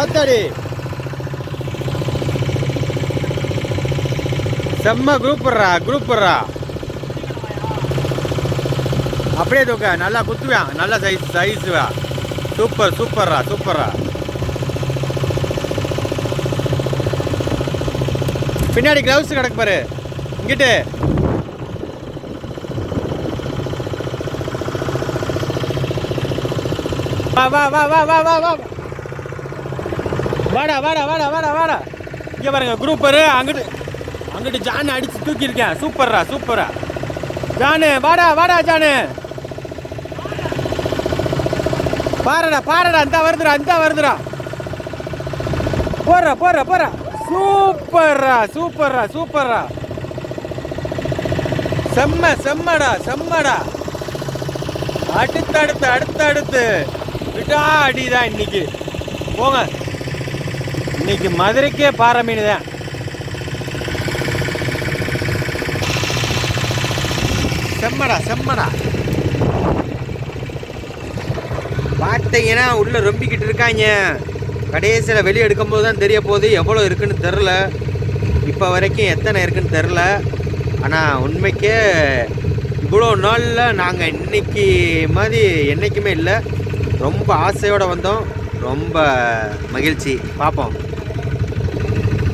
ஆத்தாடி. செம்ம குரூப்புறா குரூப்புறா அப்படியே தூக்க நல்லா குத்துவேன் நல்லா சைஸ் சைஸுவா சூப்பர் சூப்பர்ரா சூப்பர்ரா பின்னாடி கிளவுஸ் கிடக்கு பாரு. இங்கிட்டு. வா வா வா வா வா வா வா. வாடா வாடா வாடா வாடா வாடா. இங்கே பாருங்க குரூப்பரு அங்கிட்டு அங்கிட்டு ஜான் அடிச்சு தூக்கியிருக்கேன் சூப்பர்ரா சூப்பரா ஜானு வாடா வாடா ஜானு. பாருடா பாருடா அந்த வருதுடா அந்த வருதுடா. போடுறா போடுறா போடுறா. சூப்பர்ரா சூப்பர்ரா சூப்பர்ரா. செம்ம செம்மடா செம்மடா. அடுத்தடுத்து அடுத்தடுத்து. விட்டா அடிதான் இன்னைக்கு. போங்க. இன்னைக்கு மதுரைக்கே பாறை மீன் தான். செம்மடா செம்மடா. பார்த்தீங்கன்னா உள்ள ரொம்பிக்கிட்டு இருக்காங்க. கடைசியில் வெளியே எடுக்கும்போது தான் தெரிய போகுது. எவ்வளோ இருக்குன்னு தெரில இப்போ வரைக்கும் எத்தனை இருக்குன்னு தெரில ஆனால் உண்மைக்கே இவ்வளோ நாளில் நாங்கள் இன்னைக்கு மாதிரி என்றைக்குமே இல்லை. ரொம்ப ஆசையோடு வந்தோம். ரொம்ப மகிழ்ச்சி. பார்ப்போம்.